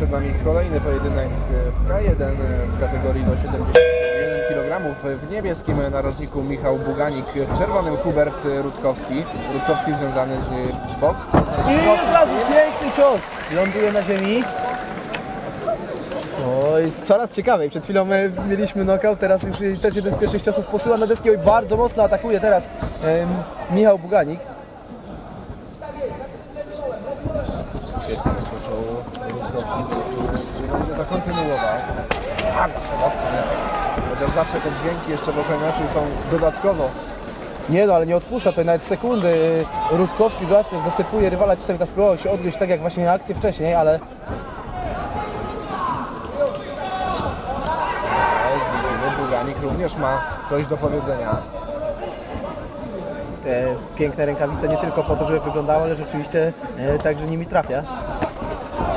przed nami kolejny pojedynek w K1 w kategorii do 71 kg. W niebieskim narożniku Michał Buganik, w czerwonym Hubert Rutkowski. Rutkowski związany z boks. I od razu piękny cios. Ląduje na ziemi. O, jest coraz ciekawiej. Przed chwilą e, mieliśmy knockout, teraz już też jeden z pierwszych ciosów posyła na deski. Oj, bardzo mocno atakuje teraz em, Michał Buganik. Świetnie rozpoczął Rutkowski, czy będzie to kontynuował. Bardzo mocno. Chociaż zawsze te dźwięki jeszcze w ochroniaczy są dodatkowo Nie no, ale nie odpuszcza, to nawet sekundy. Rutkowski, zobaczmy, zasypuje rywala. Czasami ta spróbował się odgryźć tak jak właśnie na akcję wcześniej, ale Też widzimy, Buganik również ma coś do powiedzenia. te piękne rękawice nie tylko po to, żeby wyglądały, ale rzeczywiście e, także nimi trafia.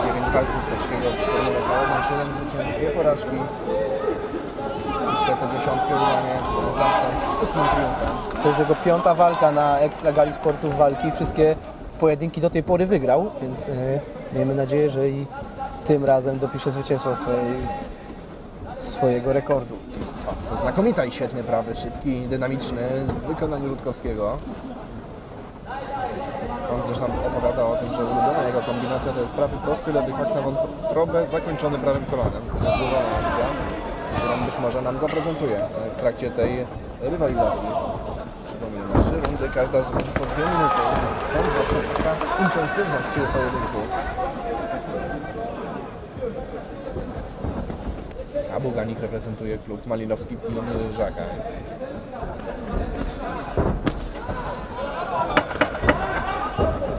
9 walk polskiego K1, 7 zwycięstw, 2 porażki. Chce tę dziesiątkę udanie zamknąć ósmym triumfem. To już jego piąta walka na Ekstra Gali Sportów Walki. Wszystkie pojedynki do tej pory wygrał, więc e, miejmy nadzieję, że i tym razem dopisze zwycięstwo swojej, swojego rekordu. O, Znakomita i świetny prawy, szybki, dynamiczny w wykonaniu Rutkowskiego. On zresztą opowiada o tym, że ulubiona jego kombinacja to jest prawy prosty, lewy hak na wątrobę zakończony prawym kolanem. To jest złożona akcja, którą być może nam zaprezentuje w trakcie tej rywalizacji. Przypomnijmy, trzy rundy, każda z rund po dwie minuty. Stąd właśnie taka intensywność pojedynku. A Buganik reprezentuje klub Malinowski Team Żaka.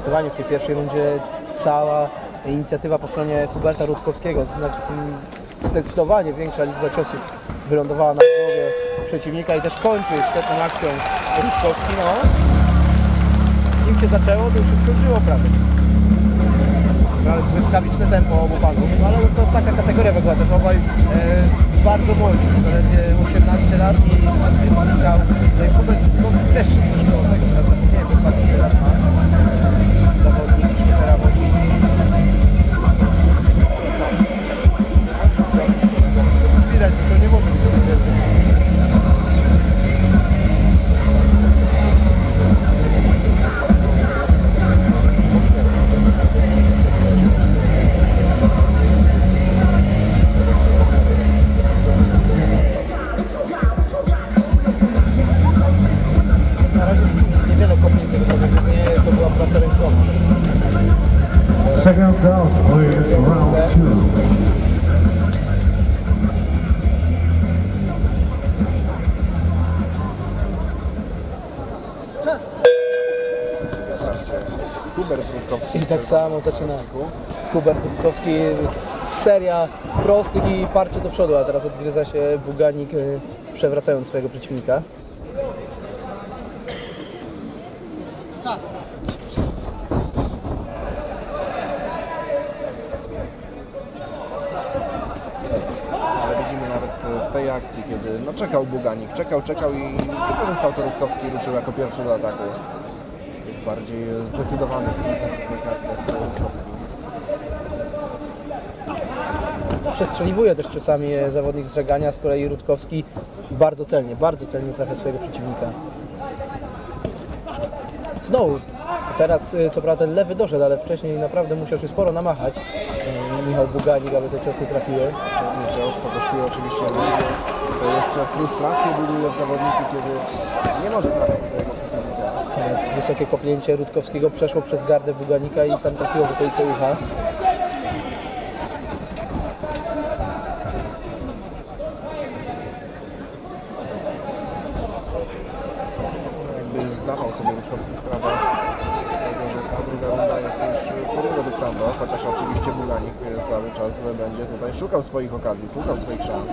Zdecydowanie w tej pierwszej rundzie cała inicjatywa po stronie Huberta Rutkowskiego. Zdecydowanie większa liczba ciosów wylądowała na głowie przeciwnika i też kończy świetną akcją Rutkowski. No. Im się zaczęło, to już się skończyło prawie. Błyskawiczne tempo obu panów, ale to taka kategoria wygląda też obaj e, bardzo młodzi, zaledwie 18 lat i Michał Seconds out, please, round two. I tak samo zaczyna Hubert Rutkowski. Seria prostych i parcie do przodu, a teraz odgryza się Buganik, y, przewracając swojego przeciwnika. W tej akcji, kiedy no, czekał Buganik, czekał, czekał i wykorzystał to Rutkowski, ruszył jako pierwszy do ataku. Jest bardziej zdecydowany w defensywnych akcjach Rutkowski. Przestrzeliwuje też czasami zawodnik z żegania, z kolei Rutkowski bardzo celnie, bardzo celnie trafia swojego przeciwnika. Znowu, teraz y, co prawda lewy doszedł, ale wcześniej naprawdę musiał się sporo namachać Michał Buganik, aby te ciosy trafiły. Przedni cios to kosztuje oczywiście. To jeszcze frustrację buduje w zawodniku, kiedy nie może trafić swojego przeciwnika. Teraz wysokie kopnięcie Rutkowskiego przeszło przez gardę Buganika i tam trafiło w okolice ucha. Jakby zdawał sobie Rutkowski sprawę z tego, że ta druga runda jest już chociaż oczywiście Buganik cały czas będzie tutaj szukał swoich okazji, szukał swoich szans.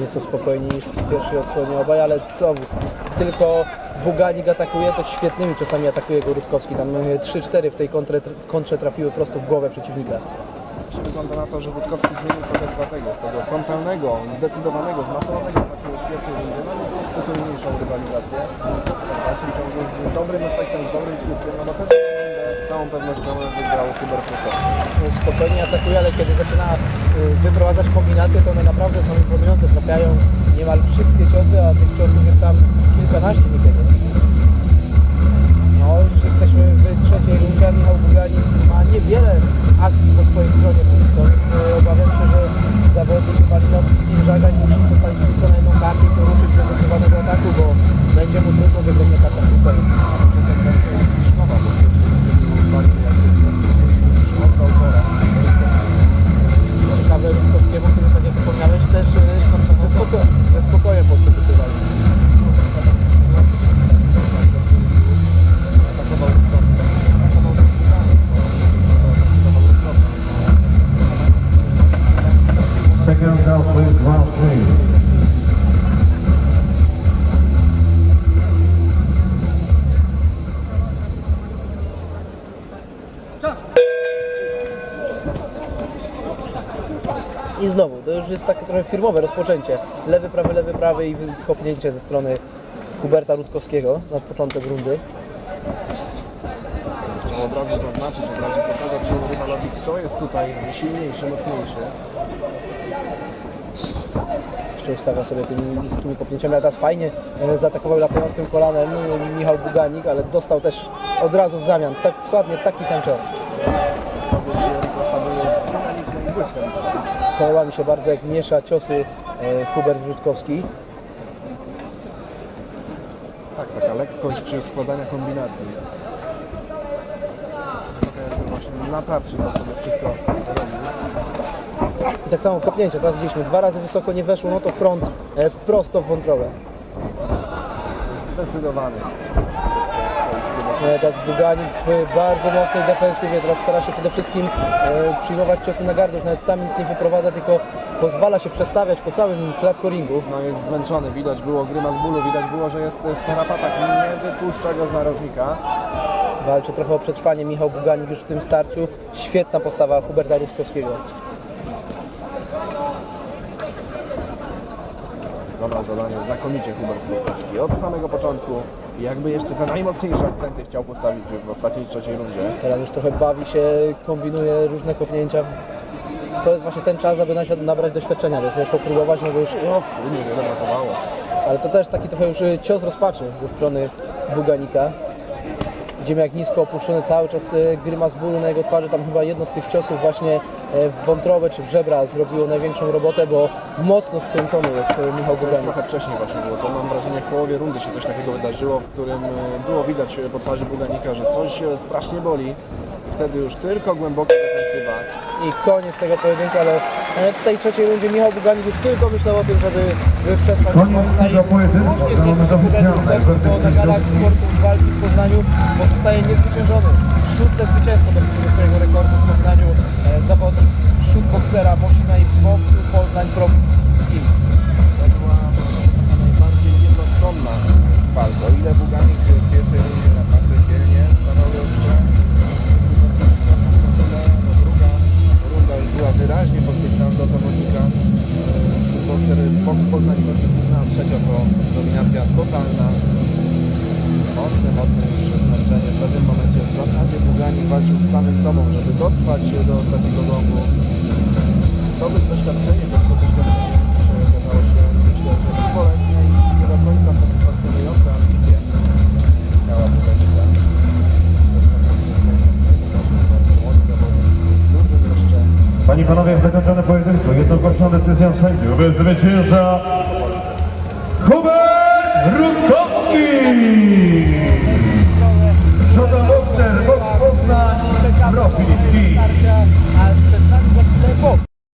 Nieco spokojniej niż w pierwszej odsłonie obaj, ale co, tylko Buganik atakuje, to świetnymi czasami atakuje go Rutkowski. Tam e, 3-4 w tej kontrze, kontrze trafiły prosto w głowę przeciwnika. Wygląda na to, że Rutkowski zmienił trochę strategię z tego frontalnego, zdecydowanego, zmasowanego ataku w pierwszej rundzie na nieco spokojniejszą rywalizację. W dalszym ciągu z dobrym efektem, z dobrym skutkiem, no bo z całą pewnością wygrał Hubert spokojnie atakuje, ale kiedy zaczyna y, wyprowadzać kombinacje, to one naprawdę są imponujące. Trafiają niemal wszystkie ciosy, a tych ciosów jest tam Out, please, round three. I znowu, to już jest takie trochę firmowe rozpoczęcie. Lewy, prawy, lewy, prawy i kopnięcie ze strony Huberta Rutkowskiego na początek rundy. Chciał od razu zaznaczyć, od razu pokazać że rywalowi, kto jest tutaj silniejszy, mocniejszy. Jeszcze ustawia sobie tymi niskimi kopnięciami, ale teraz fajnie e, zaatakował latającym kolanem e, Michał Buganik, ale dostał też od razu w zamian tak, dokładnie taki sam cios. Podoba mi się bardzo, jak miesza ciosy e, Hubert Rutkowski. Tak, taka lekkość przy składaniu kombinacji. Właśnie na tarczy to sobie wszystko robi. I tak samo kopnięcie, teraz widzieliśmy dwa razy wysoko nie weszło, no to front e, prosto w wątrobę. Zdecydowany. E, Teraz Buganik w bardzo mocnej defensywie, teraz stara się przede wszystkim e, przyjmować ciosy na gardło, nawet sam nic nie wyprowadza, tylko pozwala się przestawiać po całym klatkoringu. No jest zmęczony, widać było grymas bólu, widać było, że jest w tarapatach, nie wypuszcza go z narożnika. Walczy trochę o przetrwanie Michał Buganik już w tym starciu. Świetna postawa Huberta Rutkowskiego. Dobra zadanie, znakomicie Hubert Rutkowski. Od samego początku jakby jeszcze te najmocniejsze akcenty chciał postawić w ostatniej trzeciej rundzie. Teraz już trochę bawi się, kombinuje różne kopnięcia. To jest właśnie ten czas, aby nabrać doświadczenia, aby sobie popróbować, no bo już, Och, tu niewiele brakowało. ale to też taki trochę już y, cios rozpaczy ze strony Buganika. Widzimy jak nisko opuszczony cały czas y, grymas bólu na jego twarzy. Tam chyba jedno z tych ciosów właśnie e, w wątrobę czy w żebra zrobiło największą robotę, bo mocno skręcony jest y, Michał Buganik. trochę wcześniej właśnie było. To mam wrażenie w połowie rundy się coś takiego wydarzyło, w którym e, było widać e, po twarzy Buganika, że coś e, strasznie boli. I wtedy już tylko głęboka defensywa. I koniec tego pojedynku, ale e, w tej trzeciej rundzie Michał Buganik już tylko myślał o tym, żeby, przetrwać do Koniec końca i tego pojedynku. słusznie cieszy się Rutkowski, bo na galach sportów walki w Poznaniu pozostaje niezwyciężony. Szóste zwycięstwo dopisze do swojego rekordu w Poznaniu. E, zawodnik shootboxera Mosina i boksu Poznań Pro Team. To była zasadzie taka najbardziej jednostronna z walk. O ile Buganik walczył z samym sobą, żeby dotrwać do ostatniego gongu. Zdobyć doświadczenie, bo to doświadczenie dzisiaj okazało się, myślę, że bolesne i nie do końca satysfakcjonujące ambicje miała tutaj liga. Panie i panowie, w zakończonym pojedynku jednogłośną decyzją sędziów zwycięża. Hubert Rutkowski! Starcia, a przed